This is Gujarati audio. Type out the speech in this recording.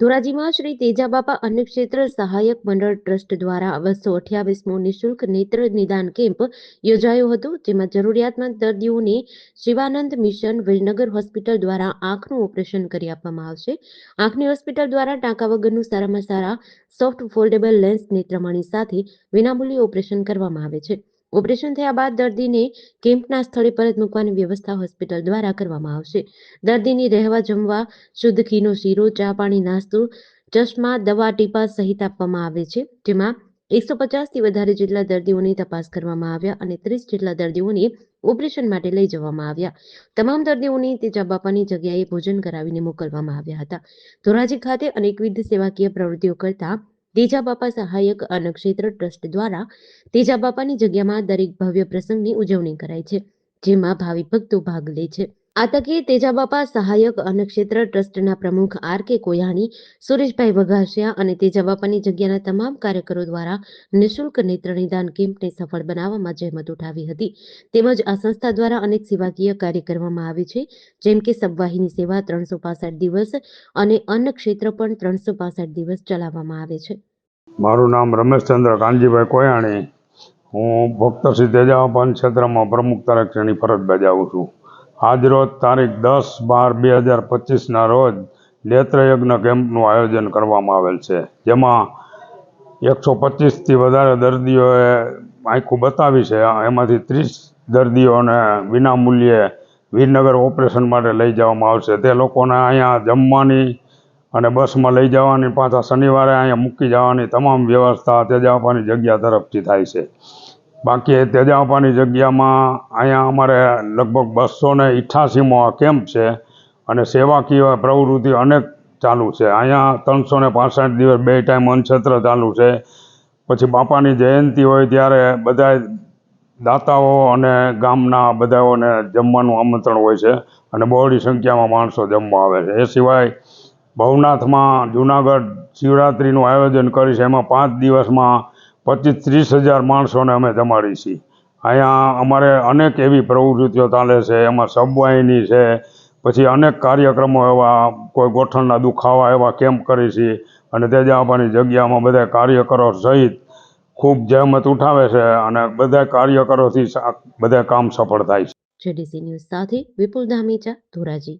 ધોરાજીમાં શ્રી તેજાબાપા અન્નક્ષેત્ર સહાયક મંડળ ટ્રસ્ટ દ્વારા બસો અઠ્યાવીસમો નિઃશુલ્ક નેત્ર નિદાન કેમ્પ યોજાયો હતો, જેમાં જરૂરિયાતમંદ દર્દીઓને શિવાનંદ મિશન વિજનગર હોસ્પિટલ દ્વારા આંખનું ઓપરેશન કરી આપવામાં આવશે. આંખની હોસ્પિટલ દ્વારા ટાંકા વગરનું સારામાં સારા સોફ્ટ ફોલ્ડેબલ લેન્સ નેત્રમણી સાથે વિનામૂલ્યે ઓપરેશન કરવામાં આવે છે. ઓપરેશન થયા બાદ દર્દીને કેમ્પના સ્થળે પરત મૂકવાની વ્યવસ્થા હોસ્પિટલ દ્વારા કરવામાં આવશે. દર્દીની રહેવા જમવા, શુદ્ધ ઘીનો શીરો, ચા પાણી, નાસ્તો, ચશ્મા, દવા, ટીપા સહિત આપવામાં આવે છે. જેમાં એકસો પચાસથી વધારે જેટલા દર્દીઓની તપાસ કરવામાં આવ્યા અને ત્રીસ જેટલા દર્દીઓને ઓપરેશન માટે લઈ જવામાં આવ્યા. તમામ દર્દીઓને તેજા બાપાની જગ્યાએ ભોજન કરાવીને મોકલવામાં આવ્યા હતા. ધોરાજી ખાતે અનેકવિધ સેવાકીય પ્રવૃત્તિઓ કરતા તેજા બાપા સહાયક અન્નક્ષેત્ર ટ્રસ્ટ દ્વારા તીજા બાપાની જગ્યામાં દરેક ભવ્ય પ્રસંગની ઉજવણી કરાય છે, જેમાં ભાવિ ભક્તો ભાગ લે છે. આ તકે તેજાબાપા સહાયક અન્નક્ષેત્ર ટ્રસ્ટના પ્રમુખ આર કે કોયાણી, સુરેશભાઈ વઘાસિયા અને તેજાબાપાની જગ્યાના તમામ કાર્યકરો દ્વારા નિઃશુલ્ક નેત્ર નિદાન કેમ્પને સફળ બનાવવામાં જહેમત ઉઠાવી હતી. તેમજ આ સંસ્થા દ્વારા અનેક સેવાકીય કાર્ય કરવામાં આવે છે, જેમ કે સબવાહિની સેવા ત્રણસો દિવસ અને અન્ન ક્ષેત્ર પણ ત્રણસો દિવસ ચલાવવામાં આવે છે. મારું નામ રમેશચંદ્ર કાનજીભાઈ કોયાણી. હું ભક્ત શ્રી ક્ષેત્રમાં પ્રમુખ તરીકેની ફરજ બજાવું છું. આજરોજ તારીખ દસ બાર બે હજાર પચીસના રોજ નેત્રયજ્ઞ કેમ્પનું આયોજન કરવામાં આવેલ છે. જેમાં એકસો પચીસથી વધારે દર્દીઓએ આંખું બતાવી છે. એમાંથી ત્રીસ દર્દીઓને વિનામૂલ્યે વીરનગર ઓપરેશન માટે લઈ જવામાં આવશે. તે લોકોને અહીંયા જમવાની અને બસમાં લઈ જવાની પાછા શનિવારે અહીંયા મૂકી જવાની તમામ વ્યવસ્થા તેજાપાની જગ્યા તરફથી થાય છે. બાકી તેજાપાની જગ્યામાં અહીંયા અમારે લગભગ બસો ને ઇઠ્ઠાસીમો કેમ્પ છે અને સેવાકીય પ્રવૃત્તિ અનેક ચાલુ છે. અહીંયા ત્રણસો ને પાંસઠ દિવસ બે ટાઈમ અન્નક્ષેત્ર ચાલુ છે. પછી બાપાની જયંતિ હોય ત્યારે બધા દાતાઓ અને ગામના બધાઓને જમવાનું આમંત્રણ હોય છે અને બહોળી સંખ્યામાં માણસો જમવા આવે છે. એ સિવાય ભવનાથમાં જુનાગઢ શિવરાત્રિનું આયોજન કરી છે. એમાં પાંચ દિવસમાં પચીસ ત્રીસ હજાર માણસોને અમે જમાડી છીએ. અહીંયા અમારે અનેક એવી પ્રવૃત્તિઓ ચાલે છે, એમાં સબવાહિની છે, પછી અનેક કાર્યક્રમો એવા, કોઈ ગોઠણના દુખાવા એવા કેમ્પ કરી છીએ અને તેજાબાની જગ્યામાં બધા કાર્યકરો સહિત ખૂબ જહેમત ઉઠાવે છે અને બધા કાર્યકરોથી બધા કામ સફળ થાય છે. જેડીસી ન્યૂઝ સાથે વિપુલ ધામીચા ધોરાજી.